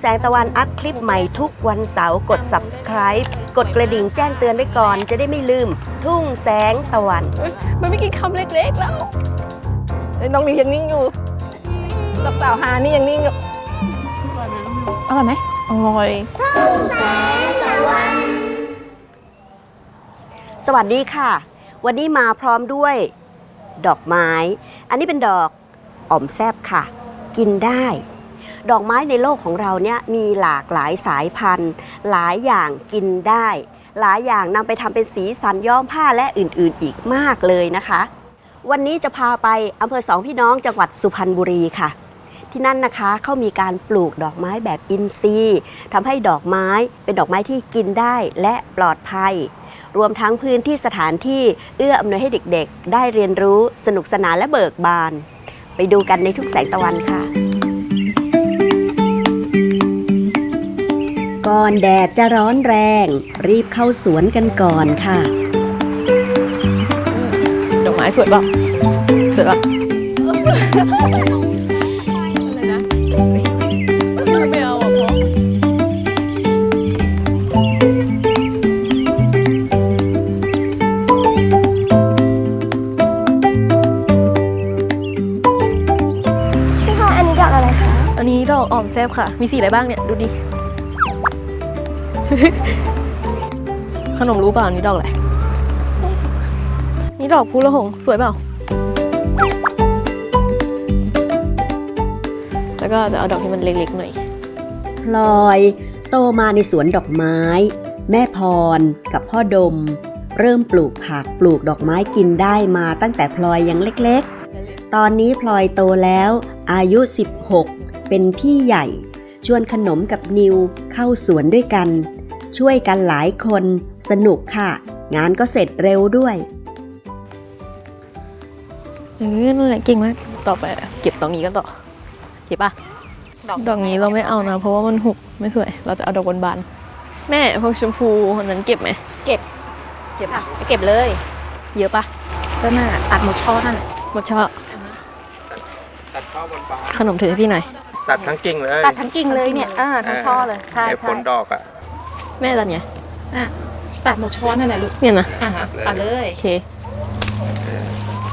แสงตะวันอัพคลิปใหม่ทุกวันเสาร์กด subscribe กดกระดิ่งแจ้งเตือนไว้ก่อนจะได้ไม่ลืม ทุ่งแสงตะวันมันไม่กินคำเล็กๆแล้วเอ้ยน้องนี่ยังนิ่งอยู่ตับสาวหานี่ยังนิ่งอยู่อร่อยไหมอร่อยสวัสดีค่ะ วันนี้มาพร้อมด้วย ดอกไม้ อันนี้เป็นดอกอ่อมแซบค่ะ กินได้ ดอกไม้ในโลกของเราเนี่ยมีหลากหลายสายพันธุ์ หลายอย่างกินได้ หลายอย่างนำไปทำเป็นสีสันย้อมผ้าและอื่นๆอีกมากเลยนะคะ วันนี้จะพาไปอำเภอสองพี่น้องจังหวัดสุพรรณบุรีค่ะ ที่นั่นนะคะเขามีการปลูกดอกไม้แบบอินทรีย์ทำให้ดอกไม้เป็นดอกไม้ที่กินได้และปลอดภัยรวมทั้งพื้นที่สถานที่เอื้ออำนวยให้เด็กๆ ได้เรียนรู้สนุกสนานและเบิกบาน ไปดูกันในทุกแสงตะวันค่ะ ก่อนแดดจะร้อนแรง รีบเข้าสวนกันก่อนค่ะ ดอกไม้สวยเปล่ะสวยเปล่ะอะไรนะไม่เอาอะพ่อพี่พลอยอันนี้ดอกอะไรคะ อันนี้ดอกอ่อมแซบค่ะ มีสีอะไรบ้างเนี่ย ดูดิ ขนมรู้เปล่าอันนี้ดอกอะไรนี่ดอกพูละหงสวยเปล่า แล้วก็จะเอาดอกที่มันเล็กๆหน่อย พลอย โตมาในสวนดอกไม้ แม่พรกับพ่อดม เริ่มปลูกผักปลูกดอกไม้กินได้มาตั้งแต่พลอยยังเล็กๆ ตอนนี้พลอยโตแล้ว อายุ 16 เป็นพี่ใหญ่ ชวนขนมกับนิวเข้าสวนด้วยกัน ช่วยกันหลายคน สนุกค่ะ งานก็เสร็จเร็วด้วยเออนั่นแหละเก่งมากต่อไปเก็บดอกนี้กันต่อเก็บป่ะดอกนี้เราไม่เอานะ เพราะว่ามันหุบไม่สวย เราจะเอาดอกบานๆแม่พวกชมพูคนนั้นเก็บไหมเก็บค่ะไปเก็บเลย เยอะปะก็น่าตัดหมดช่อนั่นน่ะหมดชอบตัดช่อบนฟ้าขนมถือให้พี่หน่อยตัดทั้งกิ่งเลย ตัดทั้งกิ่งเลยเนี่ยอ่าทั้งช่อเลย ใช่ไอ้ผใช่ลดอกอะ แม่ตัดไงตัดหมดช่อนั่นแหละลูกเนี่ยนะอ่าตัดเลยโอเค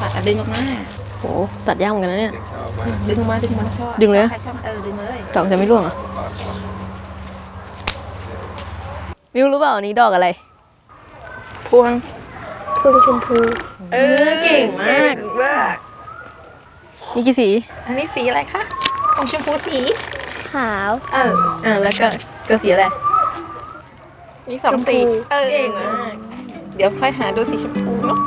ตัดอะดึงออกมาโหตัดยากเหมือนกันนะเนี่ยชอบมากดึงออกมาดึงมาทั้งช่อดึงเลยใครชอบเออดึงเลยดอกจะไม่ร่วงเหรอมิวรู้เปล่าอันนี้ดอกอะไร พวงพวงชมพูเออเก่งมากมีกี่สี อันนี้สีอะไรคะของชมพูสีขาว เอออ่าแล้วก็ก็สีอะไร มีสองสีเออเก่งมากเดี๋ยวค่อยหาดูสีชมพูเนาะ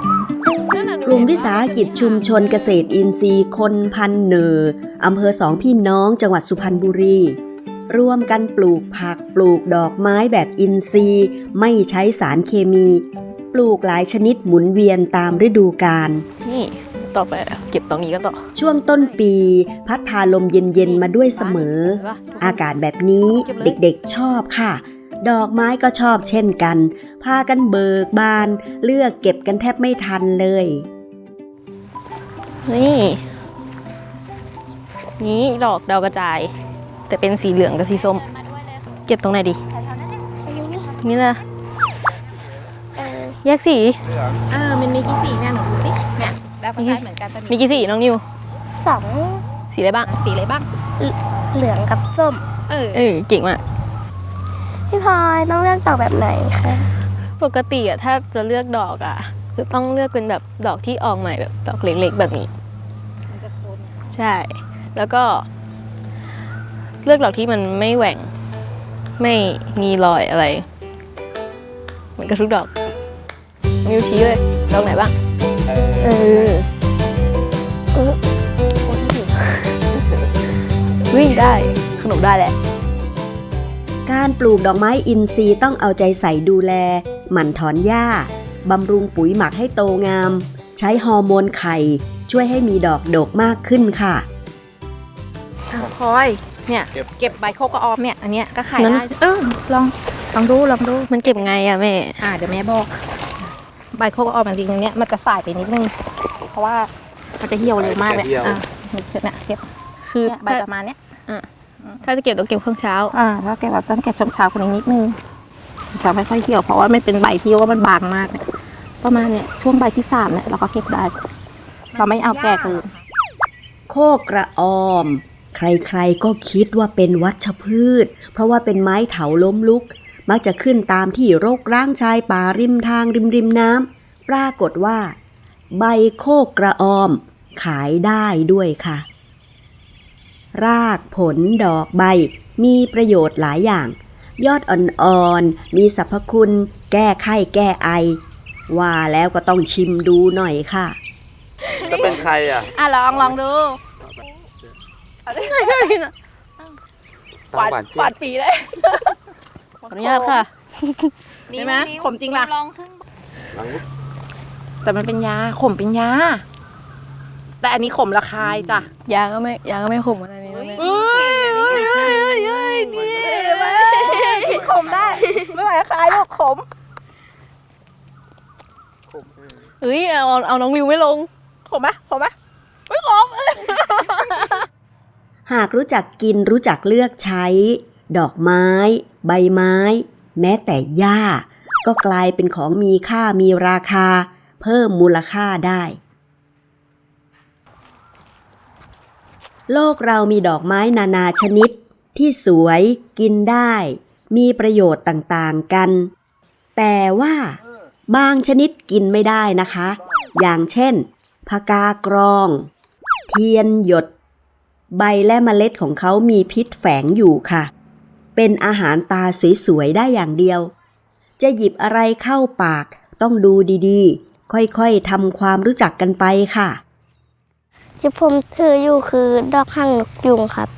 กลุ่มวิสาหกิจชุมชนเกษตรอินทรีย์คนพันเหนืออำเภอสองพี่น้องจังหวัดสุพรรณบุรีร่วมกันปลูกผักปลูกดอกไม้แบบอินทรีย์ ไม่ใช้สารเคมี ปลูกหลายชนิดหมุนเวียนตามฤดูกาลนี่ต่อไปเก็บตรงนี้กันต่อ ช่วงต้นปี พัดพาลมเย็นๆมาด้วยเสมอเห็นปะอากาศแบบนี้เด็กๆชอบค่ะ ดอกไม้ก็ชอบเช่นกัน พากันเบิกบาน เลือกเก็บกันแทบไม่ทันเลย นี่ นี่ดอกดาวกระจาย แต่เป็นสีเหลืองกับสีส้ม เก็บตรงไหนดีนี่นะเออแยกสีเออมันมีกี่สีเนี่ยหนูดูสิเนี่ยดาวกระจายเหมือนกันจะมีกี่สีน้องนิวสองสีอะไรบ้าง สีอะไรบ้าง เหลืองกับส้ม เออ เออ เก่งมาก พี่พลอยต้องเลือกดอกแบบไหนคะปกติอะถ้าจะเลือกดอกอะจะต้องเลือกเป็นแบบดอกที่ออกใหม่แบบดอกเล็กๆแบบนี้ มันจะโทนใช่ แล้วก็ เลือกดอกที่มันไม่แหว่ง ไม่มีรอยอะไรเหมือนกับทุกดอกนิ้วชี้เลยดอกไหนบ้างเออเออโคตรที่วิ่งได้ ขนมได้แหละ การปลูกดอกไม้อินทรีย์ต้องเอาใจใส่ดูแล หมั่นถอนหญ้า บำรุงปุ๋ยหมักให้โตงาม ใช้ฮอร์โมนไข่ ช่วยให้มีดอกดกมากขึ้นค่ะอะพลอยเนี่ยเก็บเก็บใบโคกออมเนี่ยอันเนี้ยก็ขายนั้นได้เออลองลองดูลองดูมันเก็บไงอะแม่อ่าเดี๋ยวแม่บอก ใบโคกออมจริงๆเนี้ยมันจะสายไปนิดนึง เพราะว่ามันจะเหี่ยวเร็วมากเลยจะเหี่ยวอะเนี่ยเก็บคือเนี่ยใบประมาณเนี้ยอะ ถ้าจะเก็บต้องเก็บช่วงเช้า อ่าถ้าเก็บแบบต้องเก็บช่วงเช้ากว่านี้นิดนึงจะไม่ค่อยเหี่ยวเพราะว่ามันเป็นใบที่ว่ามันบางมากเนี่ยประมาณเนี่ยช่วงใบที่สามเนี่ยเราก็เก็บได้ เราไม่เอาแก่เกินโคกระออม ใครๆก็คิดว่าเป็นวัชพืช เพราะว่าเป็นไม้เถาล้มลุก มักจะขึ้นตามที่รกร้างชายป่าริมทางริมริมน้ำปรากฏว่า ใบโคกระออม ขายได้ด้วยค่ะ รากผลดอกใบ มีประโยชน์หลายอย่าง ยอดอ่อนๆ มีสรรพคุณ แก้ไข้แก้ไอ ว่าแล้วก็ต้องชิมดูหน่อยค่ะ จะเป็นใครอะ อะลองลองดูหวานหวานหวานปีเลยขออนุญาตค่ะดีไหมขมจริงป่ะหลังลูกแต่มันเป็นยาขมเป็นยา แต่อันนี้ขมระคายจ้ะยาก็ไม่ยาก็ไม่ขมขนาดนี้นะแม่เอ้ยเอ้ยเอ้ยเอ้ยนี่กินขมได้ไม่ไหวระคายลูกขมเอ้ยเอาเอาน้องริวไม่ลงขมไหมขมไหมไม่ขมหากรู้จักกินรู้จักเลือกใช้ ดอกไม้ ใบไม้ แม้แต่หญ้า ก็กลายเป็นของมีค่ามีราคา เพิ่มมูลค่าได้ โลกเรามีดอกไม้นานาชนิด ที่สวยกินได้ มีประโยชน์ต่างๆกัน แต่ว่าบางชนิดกินไม่ได้นะคะ อย่างเช่นพากากรอง เทียนหยด ใบและเมล็ดของเขามีพิษแฝงอยู่ค่ะ เป็นอาหารตาสวยๆได้อย่างเดียว จะหยิบอะไรเข้าปากต้องดูดีๆ ค่อยๆทำความรู้จักกันไปค่ะ ที่ผมถืออยู่คือดอกหางนกยุงครับ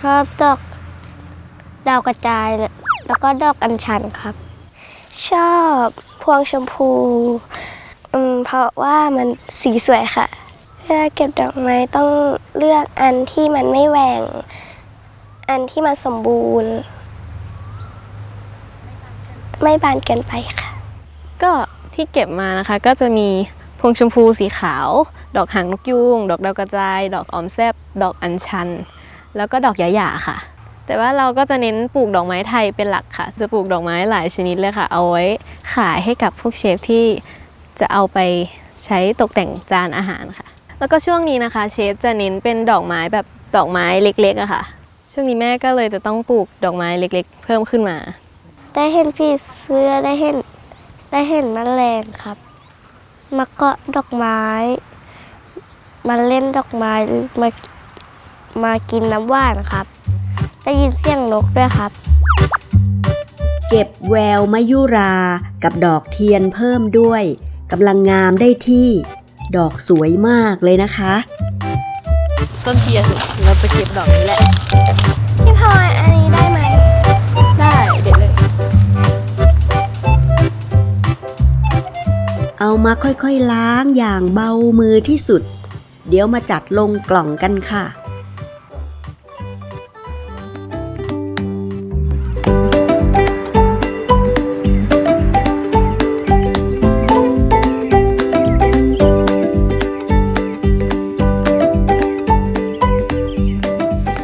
ชอบดอกดาวกระจายเนี่ยแล้วก็ดอกอัญชันครับ ชอบพวงชมพูอืมเพราะว่ามันสีสวยค่ะ เวลาเก็บดอกไม้ต้องเลือกอันที่มันไม่แหว่ง อันที่มันสมบูรณ์ ไม่บานเกินไปค่ะ ก็ที่เก็บมานะคะก็จะมีพวงชมพูสีขาว ดอกหางนกยูงดอกดาวกระจาย ดอกออมแซบดอกอัญชัน แล้วก็ดอกหยาๆค่ะ แต่ว่าเราก็จะเน้นปลูกดอกไม้ไทยเป็นหลักค่ะ จะปลูกดอกไม้หลายชนิดเลยค่ะ เอาไว้ขายให้กับพวกเชฟที่จะเอาไปใช้ตกแต่งจานอาหารค่ะ แล้วก็ช่วงนี้นะคะเชฟจะเน้นเป็นดอกไม้แบบดอกไม้เล็กๆอะค่ะ ช่วงนี้แม่ก็เลยจะต้องปลูกดอกไม้เล็กๆ เพิ่มขึ้นมา ได้เห็นผีเสื้อได้เห็นได้เห็นแมลงครับมาเกาะดอกไม้ มาเล่นดอกไม้มามากินน้ำหวานครับ ได้ยินเสียงนกด้วยครับ เก็บแววมะยุรากับดอกเทียนเพิ่มด้วยกำลังงามได้ที่ ดอกสวยมากเลยนะคะ ต้นเทียนเราจะเก็บดอกนี้แหละ พี่พลอยอันนี้ได้ไหม ได้เด็ดเลย เอามาค่อยๆล้างอย่างเบามือที่สุด เดี๋ยวมาจัดลงกล่องกันค่ะ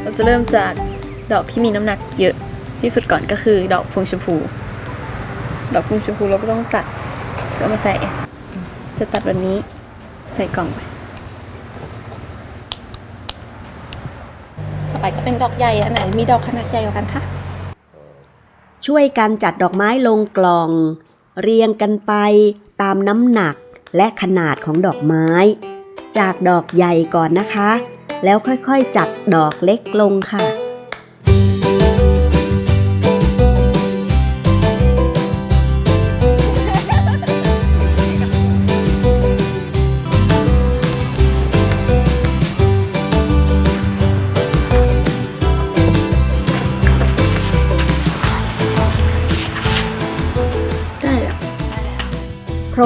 เราจะเริ่มจากดอกที่มีน้ำหนักเยอะที่สุดก่อนก็คือดอกพวงชมพู ดอกพวงชมพูเราก็ต้องตัดก็มาใส่ จะตัดวันนี้ใส่กล่องไป ต่อไป ก็เป็นดอกใหญ่อันไหนมีดอกขนาดใหญ่กว่ากันคะช่วยกันจัดดอกไม้ลงกล่อง เรียงกันไปตามน้ำหนักและขนาดของดอกไม้ จากดอกใหญ่ก่อนนะคะ แล้วค่อยๆจัดดอกเล็กลงค่ะ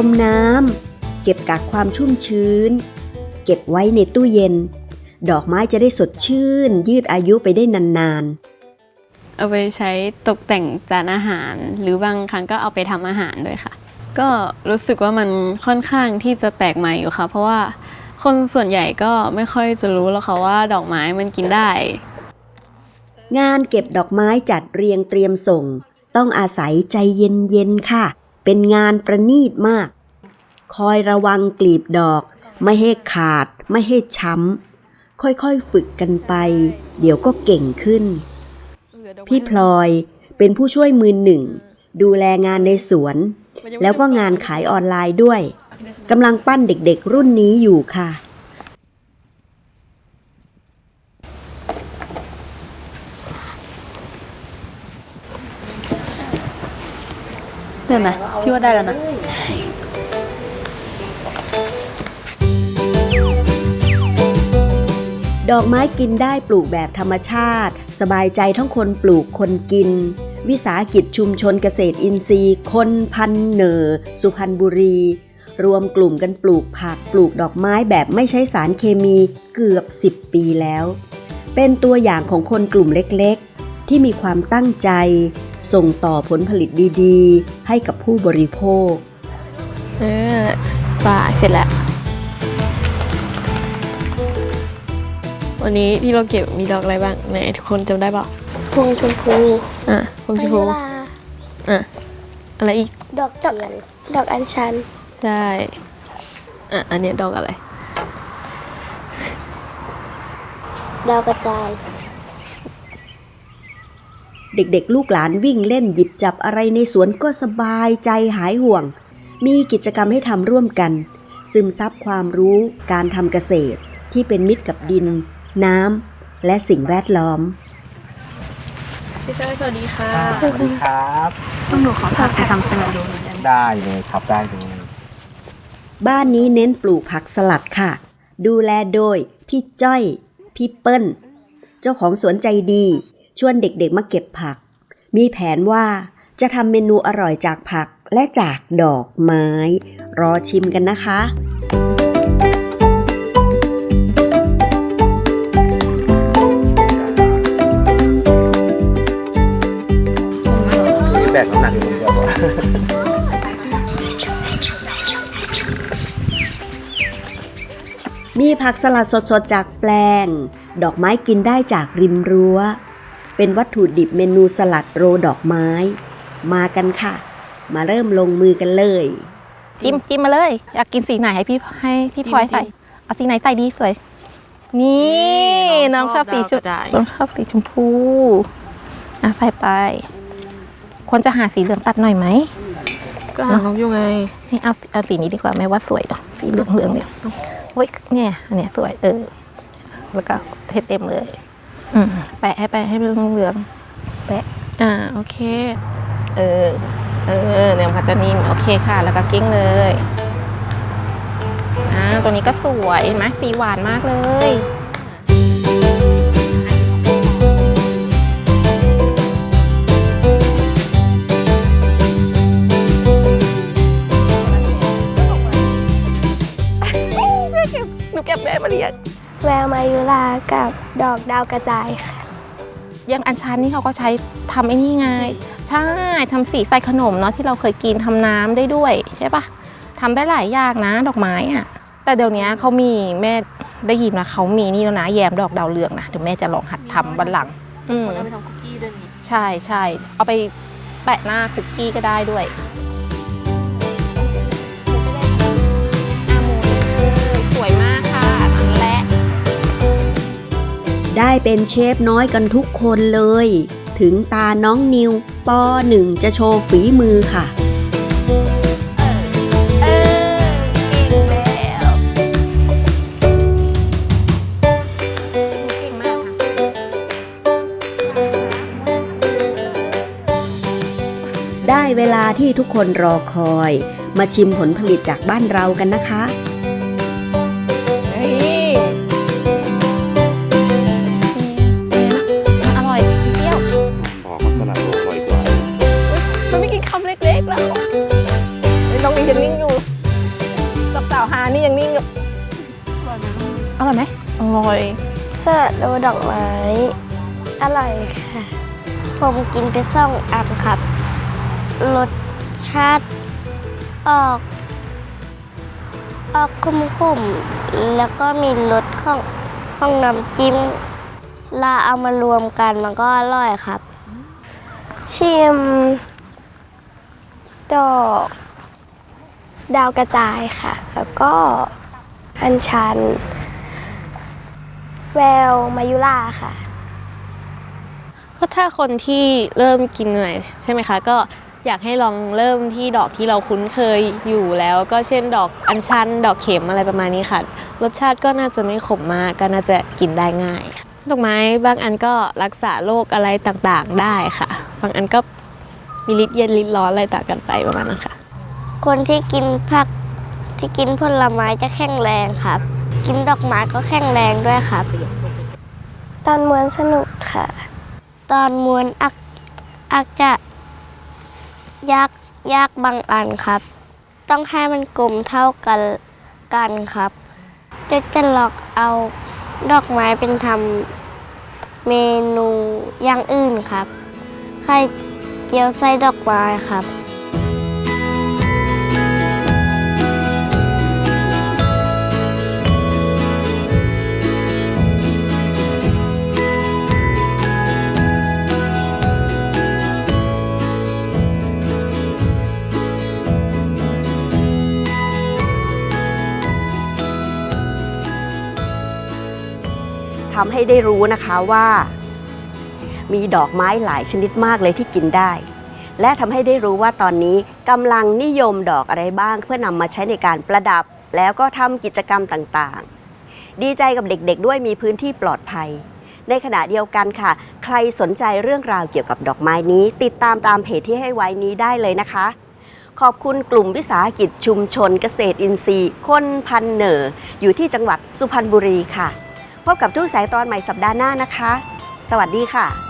มน้ำเก็บกักความชุ่มชื้น เก็บไว้ในตู้เย็น ดอกไม้จะได้สดชื่น ยืดอายุไปได้นานๆ เอาไปใช้ตกแต่งจานอาหาร หรือบางครั้งก็เอาไปทำอาหารด้วยค่ะ ก็รู้สึกว่ามันค่อนข้างที่จะแปลกใหม่อยู่ค่ะ เพราะว่าคนส่วนใหญ่ก็ไม่ค่อยจะรู้แล้วค่ะว่าดอกไม้มันกินได้ งานเก็บดอกไม้จัดเรียงเตรียมส่ง ต้องอาศัยใจเย็นๆค่ะ เป็นงานประณีตมาก คอยระวังกลีบดอก ไม่ให้ขาด ไม่ให้ช้ำ ค่อยๆฝึกกันไป เดี๋ยวก็เก่งขึ้น พี่พลอยเป็นผู้ช่วยมือหนึ่ง ดูแลงานในสวน แล้วก็งานขายออนไลน์ด้วยกำลังปั้นเด็กๆรุ่นนี้อยู่ค่ะ เห็นไหมพี่ว่าได้แล้วนะดอกไม้กินได้ปลูกแบบธรรมชาติ สบายใจทั้งคนปลูกคนกิน วิสาหกิจชุมชนเกษตรอินทรีย์ คนพันเหนอสุพรรณบุรี รวมกลุ่มกันปลูกผักปลูกดอกไม้แบบไม่ใช้สารเคมีเกือบ 10 ปีแล้ว เป็นตัวอย่างของคนกลุ่มเล็กๆ ที่มีความตั้งใจ ส่งต่อผลผลิตดีๆ ให้กับผู้บริโภค เออป่าเสร็จแล้ว วันนี้ที่เราเก็บมีดอกอะไรบ้างไหนทุกคนจำได้เปล่าพวงชมพูอะพวงชมพูมะยุราอะอะไรอีก ดอกเทียนดอกอัญชัน ใช่ อะ อันเนี้ยดอกอะไร ดาวกระจาย เด็กๆ ลูกหลานวิ่งเล่นหยิบจับอะไรในสวนก็สบายใจหายห่วง มีกิจกรรมให้ทำร่วมกัน ซึมซับความรู้การทำเกษตร ที่เป็นมิตรกับดิน น้ำและสิ่งแวดล้อมพี่จ้อยสวัสดีค่ะสวัสดีครับต้องหนูขอถ่ายทำสลัดดูหน่อยได้ไหมได้เลยครับได้เลยบ้านนี้เน้นปลูกผักสลัดค่ะ ดูแลโดย พี่จ้อย พี่เปิ้ล เจ้าของสวนใจดี ชวนเด็กๆมาเก็บผัก มีแผนว่าจะทำเมนูอร่อยจากผักและจากดอกไม้ รอชิมกันนะคะ แบกน้ำหนักอยู่คนเดียวมีผักสลัดสดๆจากแปลง ดอกไม้กินได้จากริมรั้ว เป็นวัตถุดิบเมนูสลัดโรดอกไม้ มากันค่ะ มาเริ่มลงมือกันเลย จิ้มจิ้มมาเลย อยากกินสีไหนให้พี่ให้พี่พลอยใส่เอาสีไหนใส่ดีสวย นี่น้องชอบสีชมน้องชอบสีชมพูอะใส่ไปควรจะหาสีเหลืองตัดหน่อยไหมก็หาน้องอยู่ไงนี่เอาเอาสีนี้ดีกว่าแม่ว่าสวยเนาะสีเหลืองเหลืองๆเนี่ยเฮ้ยเนี่ยอันเนี้ยสวยเออแล้วก็เทเต็มเลย อืมแปะให้ไปะให้เป็นเหลืองๆแปะ อ่าโอเค เออ เออเนี่ยมันจะนิ่มโอเคค่ะ แล้วก็กิ้งเลย อ่า ตัวนี้ก็สวยเห็นไหมสีหวานมากเลย หนูเก็บแม่มาเรียน แววมายุรากับดอกดาวกระจายค่ะ อยังอัญชันนี่เขาก็ใช้ทำไอ้นี่ไง ใช่ทำสีใส่ขนมเนาะที่เราเคยกินทำน้ำได้ด้วย ใช่ปะทำได้หลายอย่างนะดอกไม้อะแต่เดี๋ยวนี้เขามีแม่ได้ยินว่าเขามีนี่แล้วนะแยมดอกดาวเรืองนะเดี๋ยวแม่จะลองหัดทำวันหลัง อืมคนเอาไปทำคุกกี้ด้วยนี่ใช่ใช่เอาไปแปะหน้าคุกกี้ก็ได้ด้วย ได้เป็นเชฟน้อยกันทุกคนเลย ถึงตาน้องนิวปหนึ่งจะโชว์ฝีมือค่ะได้เวลาที่ทุกคนรอคอย มาชิมผลผลิตจากบ้านเรากันนะคะ สลัดโรดอกไม้ อร่อยค่ะ ผมกินไปสองอันครับ รสชาติออก ออกขมๆแล้วก็มีรสของของน้ำจิ้มลาเอามารวมกันมันก็อร่อยครับ ชิม ดอก ดาวกระจายค่ะ แล้วก็อัญชัน แววมายุราค่ะ ก็ถ้าคนที่เริ่มกินใหม่ใช่ไหมคะ ก็อยากให้ลองเริ่มที่ดอกที่เราคุ้นเคยอยู่แล้ว ก็เช่นดอกอัญชัน ดอกเข็มอะไรประมาณนี้ค่ะ รสชาติก็น่าจะไม่ขมมากก็น่าจะกินได้ง่ายค่ะดอกไม้บางอันก็รักษาโรคอะไรต่างๆได้ค่ะ บางอันก็มีฤทธิ์เย็นฤทธิ์ร้อนอะไรต่างกันไปประมาณนั้นค่ะ คนที่กินผักที่กินผลไม้จะแข็งแรงครับ กินดอกไม้ก็แข็งแรงด้วยครับ ตอนม้วนสนุกค่ะ ตอนม้วนอักอักจะยากยากบางอันครับ ต้องให้มันกลมเท่ากันกันครับเด็กจะหลอกเอาดอกไม้เป็นทำเมนูอย่างอื่นครับไข่เจียวไส้ดอกไม้ครับ ให้ได้รู้นะคะว่า มีดอกไม้หลายชนิดมากเลยที่กินได้ และทำให้ได้รู้ว่าตอนนี้กำลังนิยมดอกอะไรบ้าง เพื่อนำมาใช้ในการประดับ แล้วก็ทำกิจกรรมต่างๆ ดีใจกับเด็กๆ ด้วยมีพื้นที่ปลอดภัย ในขณะเดียวกันค่ะ ใครสนใจเรื่องราวเกี่ยวกับดอกไม้นี้ ติดตามตามเพจที่ให้ไว้นี้ได้เลยนะคะขอบคุณกลุ่มวิสาหกิจชุมชนเกษตรอินทรีย์ คนพันเหนออยู่ที่จังหวัดสุพรรณบุรีค่ะ พบกับทุกสายตอนใหม่สัปดาห์หน้านะคะ สวัสดีค่ะ